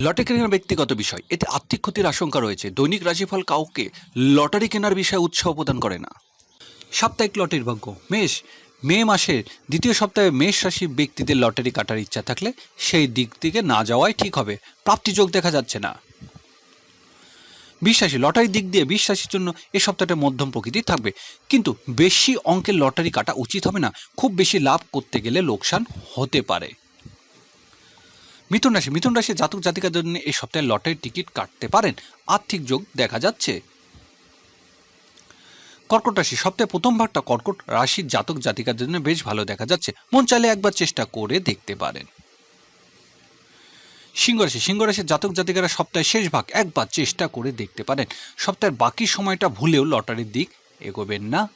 Lottery কেনার ব্যক্তিগত বিষয়, এতে আর্থিক ক্ষতির আশঙ্কা রয়েছে। দৈনিক রাশিফল কাউকে লটারি কেনার বিষয়ে উৎসাহ প্রদান করে না। সাপ্তাহিক লটারির ভাগ্য। মেষ, মে মাসের দ্বিতীয় সপ্তাহে মেষ রাশি ব্যক্তিদের লটারি কাটার ইচ্ছা থাকলে সেই দিক থেকে না যাওয়াই ঠিক হবে। প্রাপ্তি প্রাপ্তিযোগ দেখা যাচ্ছে না। বিশ্বাসী লটারির দিক দিয়ে বিশ্বাসীর জন্য এ সপ্তাহটা মধ্যম প্রকৃতির থাকবে। কিন্তু বেশি অঙ্কের লটারি কাটা উচিত হবে না। খুব বেশি লাভ করতে গেলে লোকসান হতে পারে। মিথুন রাশি মিথুন রাশি জাতক জাতিকার জন্য এই সপ্তাহে লটারির টিকিট কাটতে পারেন। আর্থিক যোগ দেখা যাচ্ছে। কর্কট রাশি, সপ্তাহে প্রথম ভাগটা কর্কট রাশির জাতক জাতিকার জন্য বেশ ভালো দেখা যাচ্ছে। মন চাইলে একবার চেষ্টা করে দেখতে পারেন। সিংহ রাশি, সিংহ রাশির জাতক জাতিকারা সপ্তাহের শেষ ভাগ একবার চেষ্টা করে দেখতে পারেন। সপ্তাহের বাকি সময়টা ভুলেও লটারির দিক এগোবেন না।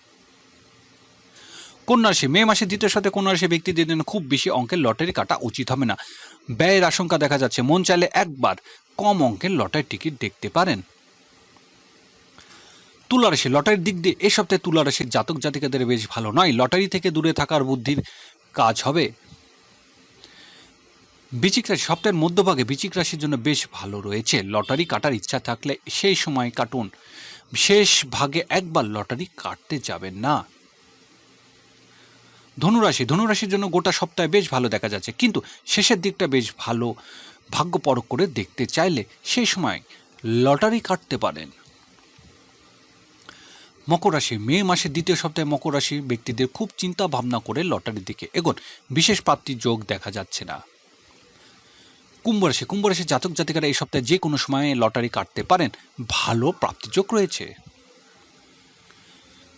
কন্যা রাশি মে মাসের দ্বিতীয় সাথে কন্যা রাশি ব্যক্তিদের জন্য খুব বেশি অঙ্কের লটারি কাটা উচিত হবে না। ব্যয়ের আশঙ্কা দেখা যাচ্ছে, মন চাইলে একবার কম অঙ্কের লটারি টিকিট দেখতে পারেন। তুলা রাশি লটারির দিক দিয়ে এ সপ্তাহে তুলা রাশির জাতক জাতিকাদের বেশ ভালো নয়, লটারি থেকে দূরে থাকার বুদ্ধির কাজ হবে। বিচিক রাশি, সপ্তাহের মধ্যভাগে বিচিক রাশির জন্য বেশ ভালো রয়েছে, লটারি কাটার ইচ্ছা থাকলে সেই সময় কাটুন। শেষ ভাগে একবার লটারি কাটতে যাবেন না। ধনুরাশি, ধনুরাশির জন্য গোটা সপ্তাহে বেশ ভালো দেখা যাচ্ছে। কিন্তু শেষের দিকটা বেশ ভালো। ভাগ্য পরখ করে দেখতে চাইলে সেই সময় লটারি কাটতে পারেন। মকর রাশি, মে মাসের দ্বিতীয় সপ্তাহে মকর রাশি ব্যক্তিদের খুব চিন্তা ভাবনা করে লটারির দিকে এগোন। বিশেষ প্রাপ্তির যোগ দেখা যাচ্ছে না। কুম্ভ রাশি, কুম্ভ রাশির জাতক জাতিকারা এই সপ্তাহে যে কোনো সময়ে লটারি কাটতে পারেন। ভালো প্রাপ্তিযোগ রয়েছে।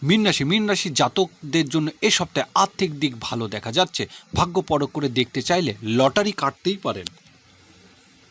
মীন রাশি রাশি জাতকদের জন্য এ সপ্তাহে আর্থিক দিক ভালো দেখা যাচ্ছে। ভাগ্য পরখ করে দেখতে চাইলে লটারি কাটতেই পারেন।